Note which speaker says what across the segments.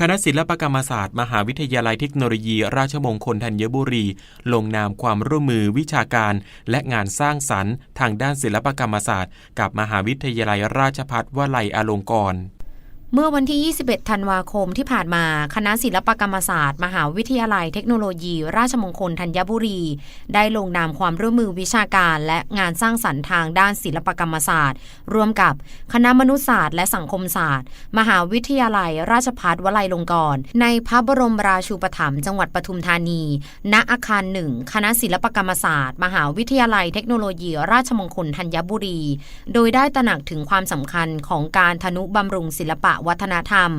Speaker 1: คณะศิลปกรรมศาสตร์ มหาวิทยาลัยเทคโนโลยี ราชมงคลธัญบุรี ลงนามความร่วมมือวิชาการ และงานสร้างสรรค์ ทางด้านศิลปกรรมศาสตร์ กับมหาวิทยาลัยราชภัฏวลัยอลงกรณ์
Speaker 2: เมื่อวันที่ 21 ธันวาคมที่ผ่านมา คณะศิลปกรรมศาสตร์ มหาวิทยาลัยเทคโนโลยี ราชมงคลธัญบุรี ได้ลงนามความร่วมมือวิชาการและงานสร้างสรรค์ทางด้านศิลปกรรมศาสตร์ ร่วมกับคณะมนุษยศาสตร์และสังคมศาสตร์ มหาวิทยาลัย ราชภัฏวลัยลงกรณ์ในพระบรมราชูปถัมภ์จังหวัดปทุมธานี ณ อาคารหนึ่ง คณะศิลปกรรมศาสตร์ มหาวิทยาลัยเทคโนโลยี ราชมงคลธัญบุรี โดยได้ตระหนักถึงความสำคัญของการทนุบำรุงศิลปะวัฒนธรรม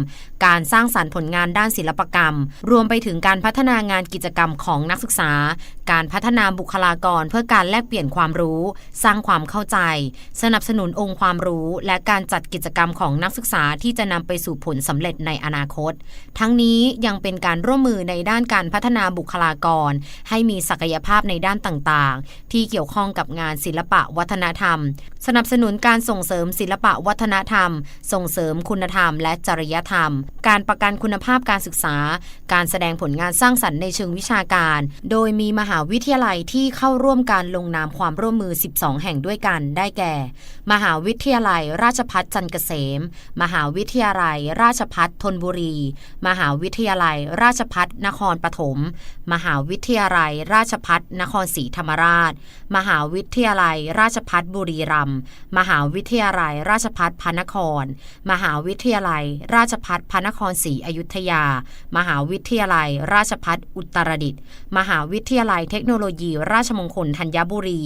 Speaker 2: การสร้างสารรค์ผลงานด้านศิลปกรรม รวมไปถึงการพัฒนางานกิจกรรมของนักศึกษา การพัฒนาบุคลากรเพื่อการแลกเปลี่ยนความรู้ สร้างความเข้าใจ สนับสนุนองค์ความรู้ และการจัดกิจกรรมของนักศึกษาที่จะนำไปสู่ผลสำเร็จในอนาคต ทั้งนี้ยังเป็นการร่วมมือในด้านการพัฒนาบุคลากร ให้มีศักยภาพในด้านต่างๆ ที่เกี่ยวข้องกับงานศิลปะวัฒนธรรม สนับสนุนการส่งเสริมศิลปะวัฒนธรรม ส่งเสริมคุณธรรมและจริยธรรม การประกันคุณภาพการศึกษา การแสดงผลงานสร้างสรรค์ในเชิงวิชาการ โดยมีมหาวิทยาลัยที่เข้าร่วมการลงนามความร่วมมือ 12 แห่งด้วยกัน ได้แก่ มหาวิทยาลัย ราชพัฒจันเกษม มหาวิทยาลัย ราชพัฒธนบุรี มหาวิทยาลัย ราชพัฒนครปฐม มหาวิทยาลัย ราชพัฒนครศรีธรรมราช มหาวิทยาลัย ราชพัฒบุรีรัมย์ มหาวิทยาลัย ราชพัฒพระนคร มหาวิทยาลัย ราชพัฒพระนครศรีอยุธยา มหาวิทยาลัย ราชพัฒอุตรดิตถ์มหาวิทยาลัยเทคโนโลยี ราชมงคลธัญบุรี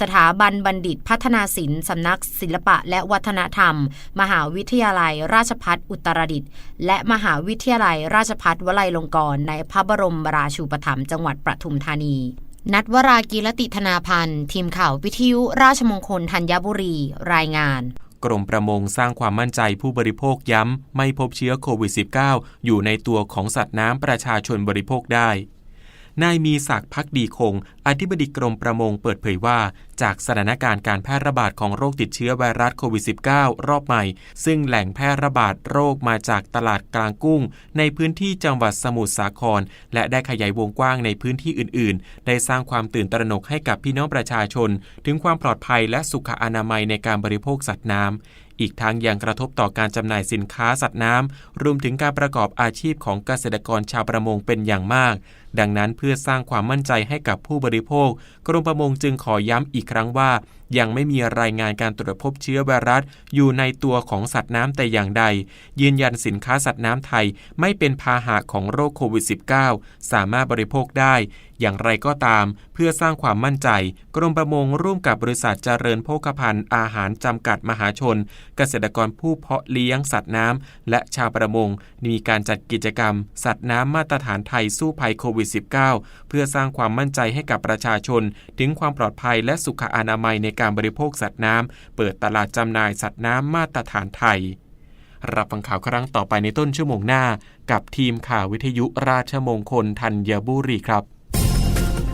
Speaker 2: สถาบันบัณฑิตพัฒนาศิลป์สำนักศิลปะและวัฒนธรรม มหาวิทยาลัย ราชพัฒอุตรดิตถ์และมหาวิทยาลัย ราชพัฒวลัยลงกรณ์ในพระบรมราชูปถัมภ์จังหวัดปทุมธานีนัทวรากีรติธนาพันธ์ ทีมข่าววิทยุราชมงคลธัญบุรี รายงาน
Speaker 1: กรมประมงสร้างความมั่นใจผู้บริโภคย้ำ ไม่พบเชื้อโควิด -19 อยู่ในตัวของสัตว์น้ำประชาชนบริโภคได้ นายมีศักดิ์พักดีคง อธิบดีกรมประมงเปิดเผยว่า จากสถานการณ์การแพร่ระบาดของโรคติดเชื้อไวรัสโควิด -19 รอบใหม่ ซึ่งแหล่งแพร่ระบาดโรคมาจากตลาดกลางกุ้ง ในพื้นที่จังหวัดสมุทรสาคร และได้ขยายวงกว้างในพื้นที่อื่น ๆ ได้สร้างความตื่นตระหนกให้กับพี่น้องประชาชน ถึงความปลอดภัยและสุขอนามัยในการบริโภคสัตว์น้ำ อีกทั้งยังกระทบต่อการจำหน่ายสินค้าสัตว์น้ำรวมถึงการประกอบอาชีพของเกษตรกรชาวประมงเป็นอย่างมาก ดังนั้นเพื่อสร้างความมั่นใจให้กับผู้บริโภค กรมประมงจึงขอย้ำอีกครั้งว่ายังไม่มีรายงานการตรวจพบเชื้อไวรัสอยู่ในตัวของสัตว์น้ำแต่อย่างใด ยืนยันสินค้าสัตว์น้ำไทยไม่เป็นพาหะของโรคโควิด -19 สามารถบริโภคได้ อย่างไรก็ตาม เพื่อสร้างความมั่นใจ กรมประมงร่วมกับบริษัทเจริญโภคภัณฑ์อาหารจำกัดมหาชน เกษตรกรผู้เพาะเลี้ยงสัตว์น้ำและชาวประมง มีการจัดกิจกรรม สัตว์น้ำมาตรฐานไทยสู้ภัยโควิด -19 เพื่อสร้างความมั่นใจให้กับประชาชน ถึงความปลอดภัยและสุขอนามัยในการบริโภคสัตว์น้ำ เปิดตลาดจำหน่ายสัตว์น้ำมาตรฐานไทย รับฟังข่าวครั้งต่อไปในต้นชั่วโมงหน้า กับทีมข่าววิทยุราชมงคลธัญบุรีครับ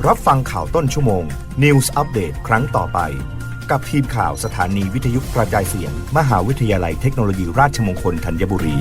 Speaker 3: รับฟังข่าวต้นชั่วโมง News Update ครั้งต่อไป กับทีมข่าวสถานีวิทยุกระจายเสียง มหาวิทยาลัยเทคโนโลยีราชมงคลธัญบุรี